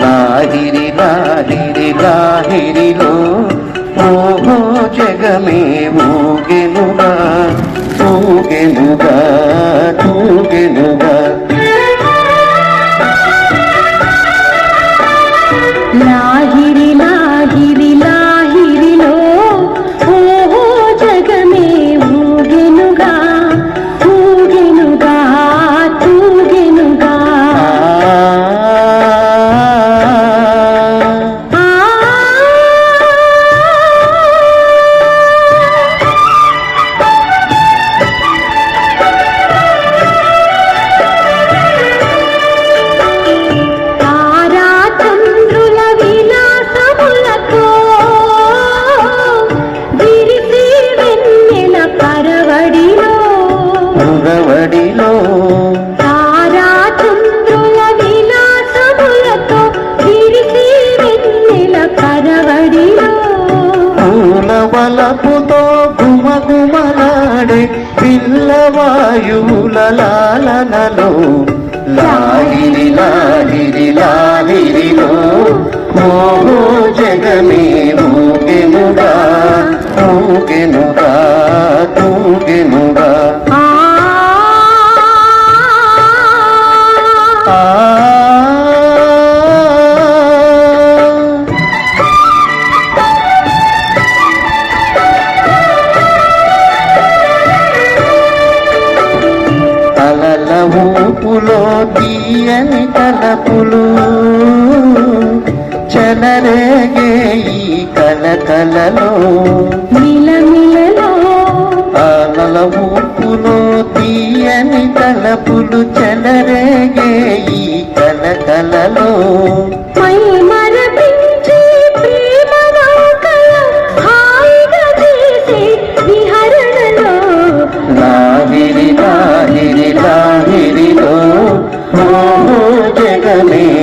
లాహిరి లాహిరి లాహిరిలో ఓహో జగమే ఊగెనుగా తలపుతో వలపుతో గుమగుమలాడే పిల్లవాయువుల లాలనలో. లాహిరి లాహిరి లాహిరిలో ఓహో జగమే ఊకెనుగా ఊకెనుగా. తీయని తలపులు చెలరేగే ఈ కలకలలో. మిలమిలలో అలల ఊపులో తీయని తలపులు చెలరేగే ఈ కలకలలో. మై లాహిరిలో ఓహో జగమే ఊగెనుగా